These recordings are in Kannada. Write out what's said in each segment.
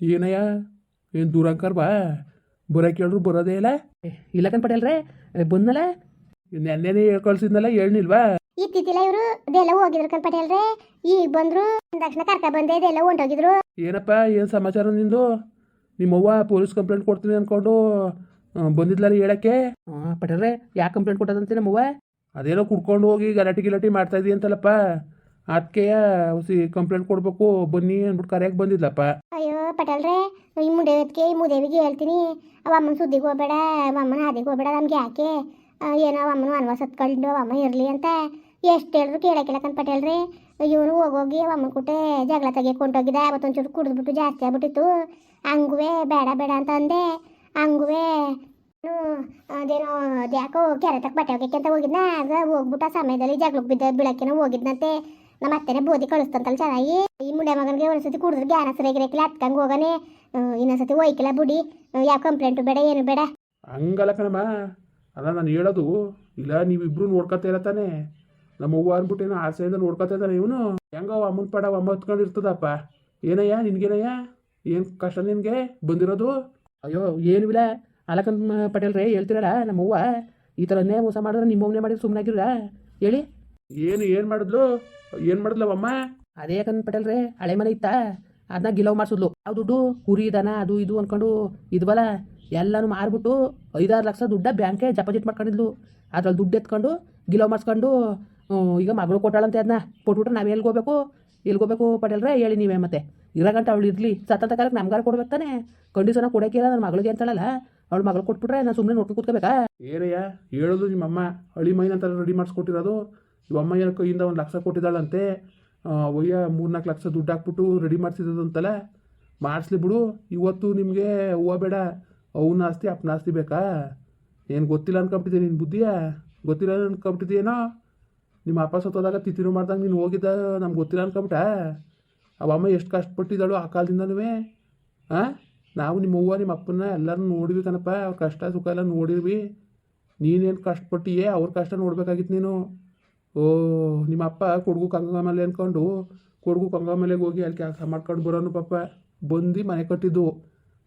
ಏನಯ್ಯ? ಏನು ದೂರಂಕರ್ ಬಾ. ಬರೋಕೆ ಕೇಳ್ರು ಬರೋದೇ ಇಲ್ಲ. ಇಲ್ಲಕನ್ ಪಟೇಲ್ರೆ ಬಂದಲ್ಲ ನೆನ್ನೆನೇ ಹೇಳ್ಕೊಳ್ಸಿದ್ನಲ್ಲ ಹೇಳ್ನಿಲ್ವಾ? ಇತ್ತಿತ್ತಿಲ್ಲ ಇವರು. ಇದೆಲ್ಲ ಹೋಗಿದ್ರು ಕಣ್ ರೀ. ಈಗ ಬಂದ್ರು. ತಕ್ಷಣ ಕರ್ಕ ಬಂದೆ ಇದೆಲ್ಲ ಹೊಂಟೋಗಿದ್ರು. ಏನಪ್ಪ ಏನು ಸಮಾಚಾರ ನಿಂದು? ನಿಮ್ಮವ್ವ ಪೊಲೀಸ್ ಕಂಪ್ಲೇಂಟ್ ಕೊಡ್ತೀನಿ ಅನ್ಕೊಂಡು ಬಂದಿದ್ಲಲ್ಲ ಹೇಳಕ್ಕೆ? ಪಟೇಲ್ ರೀ ಯಾಕೆ ಕಂಪ್ಲೇಂಟ್ ಕೊಟ್ಟದಂತೆ ನಮ್ಮವ್ವ? ಅದೇನೋ ಕುಡ್ಕೊಂಡು ಹೋಗಿ ಗಲಾಟೆ ಗಿಲಾಟಿ ಮಾಡ್ತಾ ಇದೀಯ ಅಂತಲ್ಲಪ್ಪ ಅದಕ್ಕೆ ಹೊಸಿ ಕಂಪ್ಲೇಂಟ್ ಕೊಡಬೇಕು, ಬನ್ನಿ ಅಂದ್ಬಿಟ್ಟು ಕರೆಯಕ್ಕೆ ಬಂದಿದ್ಲಪ್ಪ. ಅಯ್ಯೋ ಪಟೇಲ್ರೆ ಈ ಮುದೇವಿಗೆ ಈ ಮುದೇವಿಗೆ ಹೇಳ್ತೀನಿ. ಅವ ಅಮ್ಮನ ಸುದ್ದಿಗೆ ಹೋಗ್ಬೇಡ ಅಮ್ಮನ ಹಾದಿಗೆ ಹೋಗ್ಬೇಡ ನಮ್ಗೆ ಯಾಕೆ? ಏನೋ ಅಮ್ಮನ ಅನ್ವಾಸ ಹತ್ಕೊಂಡು ಅಮ್ಮ ಇರಲಿ ಅಂತ ಎಷ್ಟು ಹೇಳಿದ್ರು ಕೇಳಕ್ಕಿಲ್ಲ ಕಣ್ ಪಟೇಲ್ರಿ ಇವನು ಹೋಗೋಗಿ ಅಮ್ಮನ ಕುಟ್ಟೆ ಜಗಳ ತೆಗಿಯಕ್ಕೆ ಹೊಂಟೋಗಿದ್ದ ಅವತ್ತೊಂಚೂರು ಕುಡಿದ್ಬಿಟ್ಟು ಜಾಸ್ತಿ ಆಗ್ಬಿಟ್ಟಿತ್ತು. ಹಂಗುವೆ ಬೇಡ ಬೇಡ ಅಂತ ಅಂದೆ. ಹಂಗುವೆ ಅದೇನೋ, ಅದ್ಯಾಕೋ ಕೆರೆ ತಕ್ಕ ಬಟ್ಟೆ ಒಗ್ಯಕ್ಕೆ ಅಂತ ಹೋಗಿದ್ನ. ಆಗ ಹೋಗ್ಬಿಟ್ಟು ಸಮಯದಲ್ಲಿ ಜಗಳಕ್ಕೆ ಬಿದ್ದ ಬೀಳಕ್ಕೆನೋ ಹೋಗಿದ್ನಂತೆ. ನಮ್ಮ ಅತ್ತೆನೇ ಬೋದಿ ಕಳಿಸ್ತಂತಲ್ಲ ಚೆನ್ನಾಗಿ ಈ ಮುಂಡೆ ಮಗನಿಗೆ ಒಂದ್ಸತಿ ಕುಡಿದ್ರೆ ಜ್ಞಾನ ಸರಿಯಾಗಿರಕ್ಕಿಲ್ಲ ಹತ್ಕಂಗೆ ಹೋಗನೆ ಇನ್ನೊಂದ್ಸತಿ ಹೋಯ್ಕಿಲ್ಲ ಬುಡಿ. ಯಾವ ಕಂಪ್ಲೇಂಟು ಬೇಡ, ಏನು ಬೇಡ. ಹಂಗಲ್ಲ ಕಣಮ್ಮ. ಅಲ್ಲ, ನಾನು ಹೇಳೋದು, ಇಲ್ಲ, ನೀವಿಬ್ರು ನೋಡ್ಕೊತಾ ಇರತ್ತಾನೆ ತಾನೆ. ನಮ್ಮ ಅವ್ವ ಅಂದ್ಬಿಟ್ಟೇನೋ ಆಸೆಯಿಂದ ನೋಡ್ಕೊತಾ ಇದ್ದಾನೆ ಇವನು. ಹೆಂಗೋ ಅಮ್ಮನ ಪಡ ಅಮ್ಮ ಹತ್ಕೊಂಡು ಇರ್ತದಪ್ಪ. ಏನಯ್ಯ, ನಿನ್ಗೇನಯ್ಯ? ಏನು ಕಷ್ಟ ನಿನಗೆ? ಬಂದಿರೋದು? ಅಯ್ಯೋ, ಏನು ಇಲ್ಲ. ಅಲಕಂದ್ ಪಟೇಲ್ ರೇ ಹೇಳ್ತಿರಲ್ಲ ನಮ್ಮವ್ವ ಈ ಥರನೇ ಮೋಸ ಮಾಡಿದ್ರೆ ನಿಮ್ಮವ್ವನೇ ಮಾಡಿದ್ರೆ ಸುಮ್ಮನಾಗಿರ ಹೇಳಿ. ಏನು ಏನು ಮಾಡಿದ್ಲು? ಏನು ಮಾಡಿದ್ಲವಮ್ಮ? ಅದೇ ಯಾಕಂದ್ ಪಟೇಲ್ರೆ ಹಳೆ ಮನೆ ಇತ್ತ? ಅದನ್ನ ಗಿಲವ್ ಮಾಡಿಸಿದ್ಲು. ಆ ದುಡ್ಡು ಕುರಿ ದನ ಅದು ಇದು ಅನ್ಕೊಂಡು ಇದ್ವಲ್ಲ ಎಲ್ಲನೂ ಮಾರ್ಬಿಟ್ಟು ಐದಾರು ಲಕ್ಷ ದುಡ್ಡ ಬ್ಯಾಂಕ್ ಡೆಪಾಸಿಟ್ ಮಾಡ್ಕೊಂಡಿದ್ಲು. ಅದ್ರಲ್ಲಿ ದುಡ್ಡು ಎತ್ಕೊಂಡು ಗಿಲವ್ ಮಾಡಿಸ್ಕೊಂಡು ಈಗ ಮಗಳು ಕೊಟ್ಟಾಳಂತೆ ಅದನ್ನ ಕೊಟ್ಬಿಟ್ರೆ ನಾವು ಎಲ್ಲಿಗೆ ಹೋಗ್ಬೇಕು? ಪಟೇಲ್ರೆ ಹೇಳಿ ನೀವೇ ಮತ್ತೆ. ಇರಾಗಂಟ ಅವಳು ಇರಲಿ. ಸತ್ತಂತ ಕಾಲಕ್ಕೆ ನಮ್ಗಾರ ಕೊಡ್ಬೇಕು ತಾನೆ? ಕಂಡೀಷನ್ ಕೊಡೋಕ್ಕಿಲ್ಲ ನನ್ನ ಮಗಳಿಗೆ ಅಂತಾಳಲ್ಲ. ಅವಳು ಮಗಳು ಕೊಟ್ಬಿಟ್ರೆ ನಾನು ಸುಮ್ಮನೆ ನೋಡ್ಕೊಂಡು ಕೂತ್ಕೋಬೇಕಾ? ಏನಯ್ಯ ಹೇಳೋದು ನಿಮ್ಮಮ್ಮ. ಹಳಿ ಮೈನ ಅಂತ ರೆಡಿ ಮಾಡಿಸ್ಕೊಟ್ಟಿರೋದು. ಇವಮ್ಮ ಏನೋ ಕೈಯಿಂದ ಒಂದು ಲಕ್ಷ ಕೊಟ್ಟಿದ್ದಾಳಂತೆ. ಒಯ್ಯ ಮೂರ್ನಾಲ್ಕು ಲಕ್ಷ ದುಡ್ಡು ಹಾಕ್ಬಿಟ್ಟು ರೆಡಿ ಮಾಡಿಸಿದ್ದು ಅಂತಲ್ಲ ಮಾಡಿಸ್ಲಿ ಬಿಡು, ಇವತ್ತು ನಿಮಗೆ ಹೂವು ಬೇಡ, ಅವನ ಆಸ್ತಿ ಅಪ್ಪನ ಆಸ್ತಿ ಬೇಕಾ? ಏನು ಗೊತ್ತಿಲ್ಲ ಅನ್ಕೊಂಬಿಟ್ಟಿದ್ದೆ ನಿನ್ನ ಬುದ್ಧಿಯ? ಗೊತ್ತಿಲ್ಲ ಅನ್ಕೊಂಬಿಟ್ಟಿದ್ದೀನೋ ನಿಮ್ಮ ಅಪ್ಪ ಸತ್ತೋದಾಗ ತಿತ್ತಿರು ಮಾಡ್ದಾಗ ನೀನು ಹೋಗಿದ್ದ ನಮ್ಗೆ ಗೊತ್ತಿಲ್ಲ ಅನ್ಕೊಂಬಿಟ್ಟ? ಅವಮ್ಮ ಎಷ್ಟು ಕಷ್ಟಪಟ್ಟಿದ್ದಾಳು ಆ ಕಾಲದಿಂದನೂ ಹಾಂ ನಾವು ನಿಮ್ಮ ಅವ್ವ ನಿಮ್ಮ ಅಪ್ಪನ ಎಲ್ಲರೂ ನೋಡಿವಿ ಕಣಪ್ಪ. ಅವ್ರ ಕಷ್ಟ ಸುಖ ಎಲ್ಲ ನೋಡಿದ್ವಿ. ನೀನೇನು ಕಷ್ಟಪಟ್ಟಿಯೇ ಅವ್ರ ಕಷ್ಟ ನೋಡ್ಬೇಕಾಗಿತ್ತು ನೀನು. ಓ, ನಿಮ್ಮ ಅಪ್ಪ ಕೊಡಗು ಕಂಗಮಲೆ ಅಂದ್ಕೊಂಡು ಕೊಡಗು ಕಂಗಮಲೆಗೆ ಹೋಗಿ ಅಲ್ಲಿ ಕೆಲಸ ಮಾಡ್ಕೊಂಡು ಬರೋನು ಪಾಪ. ಬಂದು ಮನೆ ಕಟ್ಟಿದ್ದು.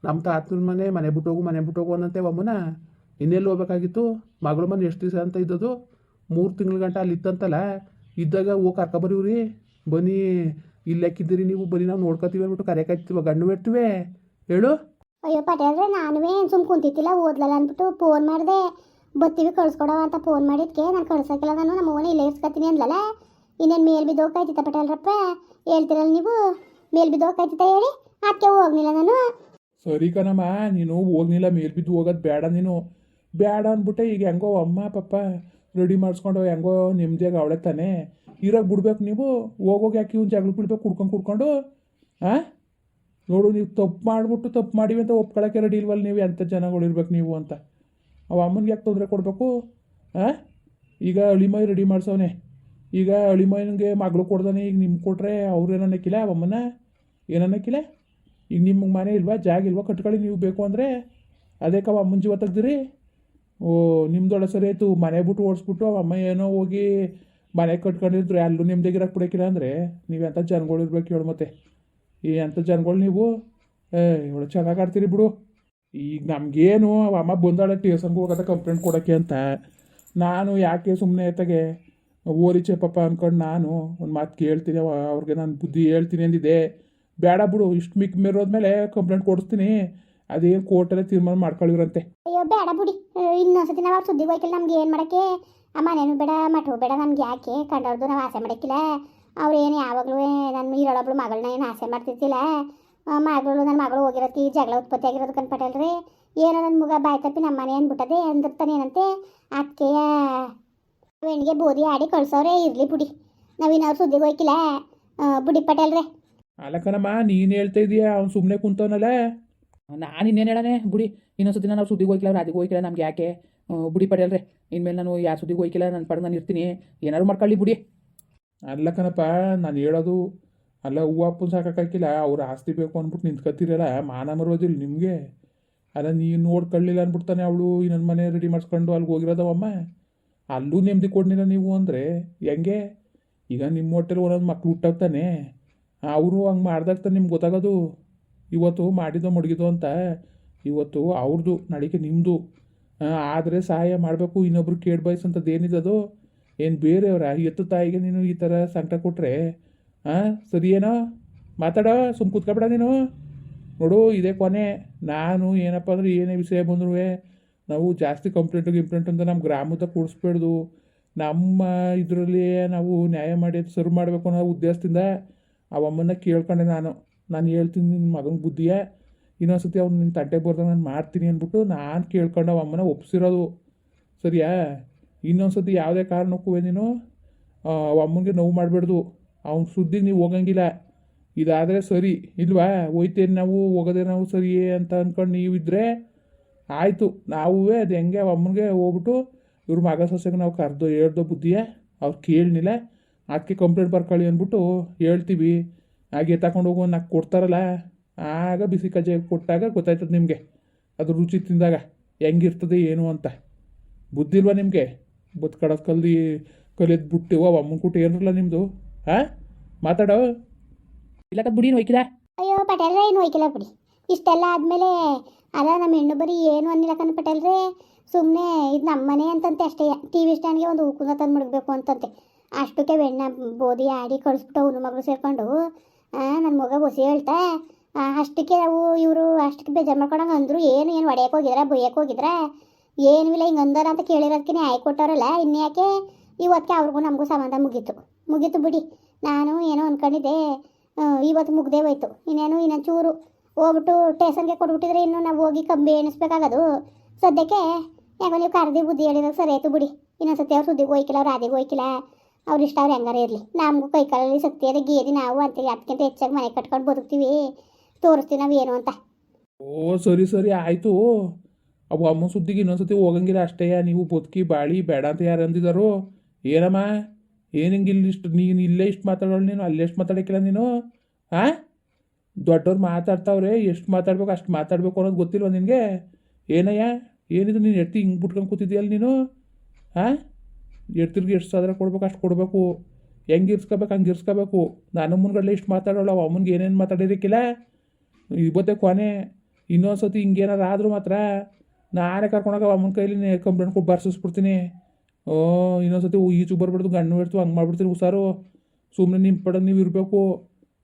ನಮ್ಮ ತಾತನ ಮನೆ ಮನೆ ಬಿಟ್ಟೋಗು ಮನೆ ಬಿಟ್ಟೋಗು ಅನ್ನಂತೆ ಅಮ್ಮನ ಇನ್ನೆಲ್ಲಿ ಹೋಗ್ಬೇಕಾಗಿತ್ತು? ಮಗಳ ಮನೆ ಎಷ್ಟು ದಿವಸ ಅಂತ ಇದ್ದದು ಮೂರು ತಿಂಗಳ ಗಂಟ ಅಲ್ಲಿ ಇತ್ತಂತಲ್ಲ? ಇದ್ದಾಗ ಹೋಗಿ ಕರ್ಕೊಬರೀವ್ರಿ ಬನ್ನಿ ಇಲ್ಲಕ್ಕಿದ್ದೀರಿ ನೀವು, ಬನ್ನಿ ನಾವು ನೋಡ್ಕೊತೀವಿ ಅಂದ್ಬಿಟ್ಟು ಕರೆಯಕಾಯ್ತೀವ ಗಂಡು ಬಿಡ್ತೀವಿ ಹೇಳು. ಅಯ್ಯೋ ಪಟೇಲ್ರೆ, ನಾನುವೇ ಸುಮ್ ಕುಂತಿತ್ತಿಲ್ಲ ಓದ್ಲಲ್ಲ ಅಂದ್ಬಿಟ್ಟು ಫೋನ್ ಮಾಡಿದೆ. ಬತ್ತೀವಿ ಕಳ್ಸ್ಕೊಡವ ಅಂತ ಫೋನ್ ಮಾಡಿದ್ಕೆ. ನಾನು ಕಳ್ಸಕ್ಕಿಲ್ಲ ನಾನು, ನಮ್ಮ ಓನ ಇಲ್ಲೇ ಇರ್ಸ್ಕೊತೀನಿ ಅಂದ್ಲಲ್ಲ ಇನ್ನೇನು ಮೇಲ್ ಬಿದ್ದು ಹೋಗ್ತಾಯ್ತಿತ್ತ ಪಟೇಲ್ರಪ್ಪ. ಹೇಳ್ತಿರಲ್ಲ ನೀವು? ಮೇಲ್ ಬಿದ್ದು ಹೋಗ್ತಾಯ್ತಿತ್ತ ಹೇಳಿ. ಅದಕ್ಕೆ ಹೋಗ್ಲಿಲ್ಲ ನಾನು. ಸರಿ ಕಣಮ್ಮ, ನೀನು ಹೋಗ್ಲಿಲ್ಲ ಮೇಲ್ ಬಿದ್ದು ಹೋಗೋದು ಬೇಡ ನೀನು. ಬೇಡ ಅಂದ್ಬಿಟ್ಟೆ ಈಗ ಹೆಂಗೋ ಅಮ್ಮ ಪಪ್ಪ ರೆಡಿ ಮಾಡಿಸ್ಕೊಂಡು ಹೆಂಗೋ ನೆಮ್ಮದಿಯಾಗಿ ಅವಳೆ ತಾನೆ. ಇರಾಗ ಬಿಡ್ಬೇಕು ನೀವು. ಹೋಗೋಗಿ ಯಾಕೆ ಇವ್ನು ಜಗಳ ಬಿಡ್ಬೇಕು ಕುಡ್ಕೊಂಡು ಕುಡ್ಕೊಂಡು? ಹಾಂ ನೋಡು, ನೀವು ತಪ್ಪು ಮಾಡಿಬಿಟ್ಟು ತಪ್ಪು ಮಾಡಿವಿ ಅಂತ ಒಪ್ಕೊಳ್ಳೋಕ್ಕೆ ರೆಡಿ ಇಲ್ವಲ್ಲ ನೀವು? ಎಂಥ ಜನಗಳು ಇರ್ಬೇಕು ನೀವು ಅಂತ. ಅವ ಅಮ್ಮನಿಗೆ ಯಾಕೆ ತೊಂದರೆ ಕೊಡಬೇಕು? ಹಾಂ ಈಗ ಅಳಿಮೈ ರೆಡಿ ಮಾಡ್ಸವನೆ. ಈಗ ಅಳಿಮೈನಿಗೆ ಮಗಳು ಕೊಡ್ದಾನೆ, ಈಗ ನಿಮ್ಗೆ ಕೊಟ್ರೆ ಅವ್ರು ಅಮ್ಮನ ಅವಮ್ಮನ ಏನನ್ನಕ್ಕಿಲ್ಲ ಈಗ ನಿಮ್ಗೆ ಮನೆ ಇಲ್ವಾ, ಜಾಗ ಇಲ್ವಾ ಕಟ್ಕೊಳ್ಳಿ ನೀವು ಬೇಕು ಅಂದರೆ ಅದಕ್ಕೆ ಅವ ಅಮ್ಮನ ಜೀವ ತೆಗ್ದಿರಿ. ಓ ನಿಮ್ದೊಳ ಸರಿ ಆಯಿತು, ಮನೆ ಬಿಟ್ಟು ಓಡಿಸ್ಬಿಟ್ಟು ಅಮ್ಮ ಏನೋ ಹೋಗಿ ಮನೆ ಕಟ್ಕೊಂಡಿದ್ರು ಅಲ್ಲೂ ನಿಮ್ದಾಗಿರಕ್ಕೆ ಬಿಡೋಕ್ಕಿಲ್ಲ ಅಂದರೆ ನೀವು ಎಂಥ ಜನಗಳು ಇರ್ಬೇಕು ಹೇಳು ಮತ್ತೆ. ಈ ಎಂಥ ಜನಗಳು ನೀವು? ಏ ಇವಳು ಚೆನ್ನಾಗಿ ಆಡ್ತೀರಿ ಬಿಡು. ಈಗ ನಮಗೇನು ಅಮ್ಮ ಬಂದಾಳೆ ಟೇಷನ್ಗೆ ಹೋಗೋದ ಕಂಪ್ಲೇಂಟ್ ಕೊಡೋಕ್ಕೆ ಅಂತ. ನಾನು ಯಾಕೆ ಸುಮ್ಮನೆ ಎತ್ತಗೆ ಓರಿ ಪಾಪ ಅಂದ್ಕೊಂಡು ನಾನು ಒಂದು ಮಾತು ಕೇಳ್ತೀನಿ, ಅವ ಅವ್ರಿಗೆ ನಾನು ಬುದ್ಧಿ ಹೇಳ್ತೀನಿ ಅಂದಿದ್ದೆ. ಬೇಡ ಬಿಡು, ಇಷ್ಟು ಮಿಕ್ ಮೇರೋದ್ಮೇಲೆ ಕಂಪ್ಲೇಂಟ್ ಕೊಡಿಸ್ತೀನಿ. ಅದೇನು ಕೋರ್ಟಲ್ಲೇ ತೀರ್ಮಾನ ಮಾಡ್ಕೊಳ್ಳಿರಂತೆ ಅಯ್ಯೋ ಬೇಡ. ಬಿಡಿ ಇನ್ನೊಂದ್ಸತಿ ನಾವು ಅವ್ರ ಸುದ್ದಿಗೆ ಹೋಯ್ಕಿಲ್ಲ ನಮ್ಗೆ ಏನು ಮಾಡೋಕ್ಕೆ? ಆ ಮನೇನು ಬೇಡ ಮಠವು ಬೇಡ ನಮ್ಗೆ ಯಾಕೆ? ಕಂಡವ್ರದ್ದು ನಾವು ಆಸೆ ಮಾಡೋಕ್ಕಿಲ್ಲ. ಅವ್ರು ಏನು ಯಾವಾಗಲೂ ನನ್ನ ಇರೋಳೊಬ್ಳು ಮಗಳನ್ನ ಏನು ಆಸೆ ಮಾಡ್ತಿರ್ತಿಲ್ಲ. ಮಗಳು ನನ್ನ ಮಗಳು ಹೋಗಿರತ್ತಿ ಜಗಳ ಉತ್ಪತ್ತಿ ಆಗಿರೋದು ರೀ ಏನೋ ನನ್ನ ಮುಗ ಬಾಯ್ ತಪ್ಪಿ ನಮ್ಮ ಮನೆ ಅಂದ್ಬಿಟ್ಟದೆ ಅಂದಿರ್ತಾನೆ ಏನಂತೆ? ಅಕ್ಕೆಯ ಹೆಣ್ಣಿಗೆ ಬೋದಿ ಆಡಿ ಕಳ್ಸವ್ರೆ ಇರಲಿ ಬಿಡಿ. ನಾವಿನ್ನು ಅವ್ರ ಸುದ್ದಿಗೆ ಹೋಯ್ಕಿಲ್ಲ ಬುಡಿ ಪಟೇಲ್ರೆ. ಅಲ್ಲಕ್ಕನಮ್ಮ ನೀನು ಹೇಳ್ತಾ ಇದೀಯ? ಅವ್ನು ಸುಮ್ಮನೆ ಕುಂತವನಲ್ಲ? ನಾನು ಇನ್ನೇನು ಹೇಳನೆ? ಬುಡಿ ಇನ್ನೊಂದ್ಸತಿ ನಾನು ಸುದ್ದಿಗೆ ಹೋಯ್ಕಿಲ್ಲ ಅವ್ರು ಅದಕ್ಕೆ ಹೋಯ್ಕಿಲ್ಲ ನಮ್ಗೆ ಯಾಕೆ? ಬುಡಿ ಪಟೇಲ್ರೆ ಇನ್ಮೇಲೆ ನಾನು ಯಾರು ಸುದ್ದಿಗೆ ಹೋಯ್ಕಿಲ್ಲ ನನ್ನ ಪಡೆದು ನಾನು ಇರ್ತೀನಿ. ಏನಾದ್ರು ಮಾಡ್ಕೊಳ್ಳಿ ಬುಡಿ. ಅಲ್ಲ ಕಣಪ್ಪ ನಾನು ಹೇಳೋದು ಅಲ್ಲ ಹೂವು ಅಪ್ಪನ ಸಾಕಾಕಿಲ್ಲ ಅವ್ರ ಆಸ್ತಿ ಬೇಕು ಅಂದ್ಬಿಟ್ಟು ನಿಂತ್ಕತ್ತಿರಲ್ಲ, ಮಾನ ಮರೋದಿಲ್ಲ ನಿಮಗೆ. ಅಲ್ಲ, ನೀನು ನೋಡ್ಕೊಳ್ಳಿಲ್ಲ ಅಂದ್ಬಿಡ್ತಾನೆ ಅವಳು ಇನ್ನೊಂದು ಮನೆ ರೆಡಿ ಮಾಡ್ಸ್ಕೊಂಡು ಅಲ್ಲಿಗೆ ಹೋಗಿರೋದವಮ್ಮ. ಅಲ್ಲೂ ನೆಮ್ಮದಿ ಕೊಡ್ಲಿಲ್ಲ ನೀವು ಅಂದರೆ, ಹೆಂಗೆ? ಈಗ ನಿಮ್ಮ ಹೋಟೆಲ್ ಒಂದೊಂದು ಮಕ್ಳು ಹುಟ್ಟಾಗ್ತಾನೆ. ಅವರು ಹಂಗೆ ಮಾಡ್ದಾಗ ತಾನೆ ನಿಮ್ಗೆ ಗೊತ್ತಾಗೋದು. ಇವತ್ತು ಮಾಡಿದೋ ಮಡಗಿದೋ ಅಂತ. ಇವತ್ತು ಅವ್ರದ್ದು ನಡಿಕೆ ನಿಮ್ಮದು ಆದರೆ ಸಹಾಯ ಮಾಡಬೇಕು, ಇನ್ನೊಬ್ರು ಕೇಡ್ ಏನಿದೆ ಏನಿದದು ಏನು ಬೇರೆಯವರ? ಎತ್ತು ತಾಯಿಗೆ ನೀನು ಈ ಥರ ಸಂಕಟ ಕೊಟ್ಟರೆ ಹಾಂ ಸರಿ ಏನೋ ಮಾತಾಡೋ? ಸುಮ್ ಕೂತ್ಕೊಬೇಡ ನೀನು. ನೋಡು, ಇದೇ ಕೊನೆ. ನಾನು ಏನಪ್ಪ ಅಂದ್ರೆ ಏನೇ ವಿಷಯ ಬಂದ್ರು ನಾವು ಜಾಸ್ತಿ ಕಂಪ್ಲೇಂಟು ಗಿಂಪ್ಲೇಂಟ್ ಅಂತ ನಮ್ಮ ಗ್ರಾಮದ ಕೂಡಿಸ್ಬೇಡ್ದು. ನಮ್ಮ ಇದರಲ್ಲಿ ನಾವು ನ್ಯಾಯ ಮಾಡಿ ಸರ್ವ್ ಮಾಡಬೇಕು ಅನ್ನೋ ಉದ್ದೇಶದಿಂದ ಆ ಅಮ್ಮನ್ನ ಕೇಳ್ಕೊಂಡೆ ನಾನು. ನಾನು ಹೇಳ್ತೀನಿ ನಿನ್ನ ಮಗನ ಬುದ್ಧಿಯ. ಇನ್ನೊಂದ್ಸತಿ ಅವ್ನು ನಿನ್ನ ತಂಟೆಗೆ ಬರ್ದಂಗೆ ನಾನು ಮಾಡ್ತೀನಿ ಅಂದ್ಬಿಟ್ಟು ನಾನು ಕೇಳ್ಕೊಂಡು ಅವಮ್ಮನ ಒಪ್ಸಿರೋದು. ಸರಿಯಾ? ಇನ್ನೊಂದ್ಸತಿ ಯಾವುದೇ ಕಾರಣಕ್ಕೂ ನೀನು ಅವಮ್ಮನಿಗೆ ನೋವು ಮಾಡಬೇಡ್ದು. ಅವ್ನ ಸುದ್ದಿಗೆ ನೀವು ಹೋಗಂಗಿಲ್ಲ. ಇದಾದರೆ ಸರಿ, ಇಲ್ವಾ? ಹೋಯ್ತೇನೆ ನಾವು? ಹೋಗೋದೇ ನಾವು ಸರಿ ಅಂತ ಅಂದ್ಕೊಂಡು ನೀವಿದ್ರೆ ಆಯಿತು. ನಾವೇ ಅದು ಹೆಂಗೆ? ಅಮ್ಮನಿಗೆ ಹೋಗ್ಬಿಟ್ಟು ಇವ್ರ ಮಗ ಸೊಸೆಗೆ ನಾವು ಕರೆದು ಹೇಳ್ದೋ ಬುದ್ಧಿಯ? ಅವ್ರು ಕೇಳಲಿಲ್ಲ ಅದಕ್ಕೆ ಕಂಪ್ಲೇಂಟ್ ಬರ್ಕೊಳ್ಳಿ ಅಂದ್ಬಿಟ್ಟು ಹೇಳ್ತೀವಿ. ಹಾಗೆ ತಗೊಂಡು ಹೋಗೋ ನಾಲ್ಕು ಕೊಡ್ತಾರಲ್ಲ. ಆಗ ಬಿಸಿ ಕಜ್ಜಾಯ ಕೊಟ್ಟಾಗ ಗೊತ್ತಾಯ್ತದೆ ನಿಮಗೆ. ಅದು ರುಚಿ ತಿಂದಾಗ ಹೆಂಗಿರ್ತದೆ ಏನು ಅಂತ. ಬುದ್ಧಿ ಇಲ್ವಾ ನಿಮಗೆ? ಬದುಕಡೋದು ಕಲ್ದಿ ಕಲ್ದು ಕಲಿಯೋದು ಬಿಟ್ಟಿವ ಅಮ್ಮನ ಕೂಟ ಏನಿರಲ್ಲ ನಿಮ್ಮದು ಹಾಂ? ಮಾತಾಡೋ? ಇಲ್ಲಕತ್ ಬಿಡಿ ಹೋಯ್ಕಿದ ಅಯ್ಯೋ ಪಟೇಲ್ ಏನು ಹೋಯ್ಕಿಲ್ಲ ಬಿಡಿ. ಇಷ್ಟೆಲ್ಲ ಆದಮೇಲೆ, ಅಲ್ಲ, ನಮ್ಮ ಹೆಣ್ಣು ಬರೀ ಏನು ಅನ್ನಿಲ್ಲ ಕಣ್ ಪಟೇಲ್ರೆ. ಸುಮ್ಮನೆ ಇದು ನಮ್ಮ ಮನೆ ಅಂತಂತೆ ಅಷ್ಟೇ. ಟಿ ವಿ ಸ್ಟ್ಯಾಂಡ್ಗೆ ಒಂದು ಹೂಕುಂದ ತಂದು ಮುಡಗಬೇಕು ಅಂತಂತೆ. ಅಷ್ಟಕ್ಕೆ ಬೆಣ್ಣ ಬೋದಿ ಆಡಿ ಕಳಿಸ್ಬಿಟ್ಟು ಅವನು ಮಗಳು ಸೇರ್ಕೊಂಡು ನನ್ನ ಮಗ ಬಸಿ ಹೇಳ್ತಾ ಅಷ್ಟಕ್ಕೆ ನಾವು ಇವರು ಅಷ್ಟಕ್ಕೆ ಬೇಜಾರು ಮಾಡ್ಕೊಂಡಂಗೆ ಅಂದರು, ಏನು ಏನು ಒಡೆಯಕ್ಕೆ ಹೋಗಿದ್ರ ಬೊಯ್ಯಕ್ಕೆ ಹೋಗಿದ್ರ? ಏನೂ ಇಲ್ಲ ಹಿಂಗೆ ಅಂದಾರ ಅಂತ ಕೇಳಿರೋದಕ್ಕೆ ನ್ಯಾಯ ಕೊಟ್ಟವ್ರಲ್ಲ ಇನ್ಯಾಕೆ? ಇವತ್ತಿಗೆ ಅವ್ರಿಗೂ ನಮಗೂ ಸಂಬಂಧ ಮುಗೀತು. ಮುಗೀತು ಬಿಡಿ. ನಾನು ಏನೋ ಅಂದ್ಕೊಂಡಿದ್ದೆ ಇವತ್ತು ಮುಗ್ದೇ ಹೋಯ್ತು. ಇನ್ನೇನು ಇನ್ನೊಂದು ಚೂರು ಹೋಗ್ಬಿಟ್ಟು ಟೇಷನ್ಗೆ ಕೊಟ್ಬಿಟ್ಟಿದ್ರೆ ಇನ್ನು ನಾವು ಹೋಗಿ ಕಂಬಿ ಎಣಿಸ್ಬೇಕಾಗೋದು. ಸದ್ಯಕ್ಕೆ ಯಾಕೋ ನೀವು ಕರೆದಿ ಬುದ್ಧಿ ಹೇಳಿದಾಗ ಸರಿ ಆಯ್ತು ಬಿಡಿ. ಇನ್ನೊಂದ್ಸತಿ ಅವ್ರು ಸುದ್ದಿಗೆ ಹೋಯ್ಕಿಲ್ಲ, ಅವ್ರು ರಾಧಿಗೆ ಹೋಯ್ಕಿಲ್ಲ. ಅವ್ರು ಇಷ್ಟ ಅವ್ರು ಹೆಂಗಾರ ಇರಲಿ. ನಮಗೂ ಕೈ ಕಾಲಲ್ಲಿ ಶಕ್ತಿ ಅದೇ ಗೇದಿ ನಾವು ಅಂತ ಅದಕ್ಕಿಂತ ಹೆಚ್ಚಾಗಿ ಮನೆ ಕಟ್ಕೊಂಡು ಬದುಕ್ತೀವಿ. ತೋರಿಸ್ತೀವಿ ನಾವು ಏನು ಅಂತ. ಓ, ಸರಿ ಸರಿ, ಆಯಿತು. ಅವು ಅಮ್ಮ ಸುದ್ದಿಗೆ ಇನ್ನೊಂದ್ಸತಿ ಹೋಗಂಗಿಲ್ಲ ಅಷ್ಟೇ. ನೀವು ಬದುಕಿ ಬಾಳಿ, ಬೇಡ ಅಂತ ಯಾರು ಅಂದಿದ್ದಾರೋ ಏನಮ್ಮ? ಏನು ಹಿಂಗೆ ಇಲ್ಲಿ ಇಷ್ಟು, ನೀನು ಇಲ್ಲೇ ಇಷ್ಟು ಮಾತಾಡೋಳು ನೀನು, ಅಲ್ಲೇ ಎಷ್ಟು ಮಾತಾಡಕ್ಕಿಲ್ಲ ನೀನು? ಹಾಂ ದೊಡ್ಡವ್ರು ಮಾತಾಡ್ತಾವ್ರೆ, ಎಷ್ಟು ಮಾತಾಡ್ಬೇಕು, ಅಷ್ಟು ಮಾತಾಡಬೇಕು ಅನ್ನೋದು ಗೊತ್ತಿಲ್ವ ನಿನಗೆ? ಏನಯ್ಯ? ಏನಿದು, ನೀನು ಎತ್ತಿ ಹಿಂಗೆ ಬಿಟ್ಕೊಂಡು ಕೂತಿದ್ಯಲ್ಲ ನೀನು? ಹಾಂ ಎಡ್ತಿರ್ಗೆ ಎಷ್ಟು ಸಾವಿರ ಕೊಡ್ಬೇಕು, ಅಷ್ಟು ಕೊಡಬೇಕು. ಹೆಂಗೆ ಇರ್ಸ್ಕೋಬೇಕು, ಹಂಗೆ ಇರ್ಸ್ಕೋಬೇಕು. ನಾನು ಮುನ್ಗಡೆ ಇಷ್ಟು ಮಾತಾಡೋಳು, ಅವ ಏನೇನು ಮಾತಾಡಿರಕ್ಕಿಲ್ಲ? ಇವತ್ತೇ ಕೊನೆ. ಇನ್ನೊಂದು ಸತಿ ಹಿಂಗೇನಾರು ಆದರೂ ಮಾತ್ರ ನಾನೇ ಕರ್ಕೊಂಡೋಗ ಅಮ್ಮನ ಕೈಲಿ ಕಂಪ್ಲೇಂಟ್ ಕೊಟ್ಟು ಬರ್ಸಿಸ್ಬಿಡ್ತೀನಿ. ಓ ಇನ್ನೊಂದ್ಸತಿ ಈಚು ಬರ್ಬಿಡ್ದು ಗಣ್ಣು ಇಡ್ತು ಹಂಗೆ ಮಾಡ್ಬಿಡ್ತೀನಿ ಹುಷಾರು. ಸುಮ್ಮನೆ ನಿಮ್ಮ ಪಡ ನೀವು ಇರಬೇಕು.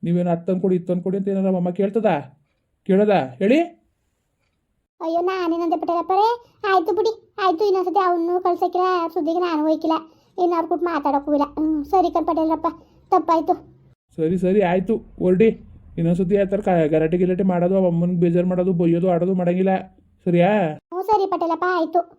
ನೀವೇನು ತಂದ್ಕೊಡಿ ಇತ್ತು ತಂದ್ಕೊಡಿ ಅಂತ ಏನಾರ ಅಮ್ಮ ಕೇಳ್ತದ? ಕೇಳೋದ? ಹೇಳಿ. ಅಯ್ಯೋ ನಾನೇನಂತೆ ಪಟೇಲಪ್ಪರೇ. ಆಯ್ತು ಬಿಡಿ ಆಯ್ತು ಇನ್ನೊಂದ್ಸತಿ ಅವನು ಕಳ್ಸಕ್ಕಿಲ್ಲ ಸುದ್ದಿಗೆ ನಾನು ಹೋಯ್ಕಿಲ್ಲ. ಇನ್ನು ಅವ್ರು ಕೊಟ್ಟು ಮಾತಾಡೋಕ್ಕೂ ಇಲ್ಲ. ಹ್ಞೂ ಸರಿ ಕಣ್ ಪಟೇಲ್ರಪ್ಪ ತಪ್ಪಾಯ್ತು. ಸರಿ ಸರಿ ಆಯಿತು ಹೊರಡಿ. ಇನ್ನೊಂದ್ಸತಿ ಆ ಥರ ಕ ಗಲಾಟೆ ಗಿಲಾಟೆ ಮಾಡೋದು ಅಮ್ಮನಿಗೆ ಬೇಜಾರು ಮಾಡೋದು ಬೈಯೋದು ಆಡೋದು ಮಾಡಂಗಿಲ್ಲ. ಸರಿಯಾ? ಹ್ಞೂ ಸರಿ ಪಟೇಲಪ್ಪ ಆಯಿತು.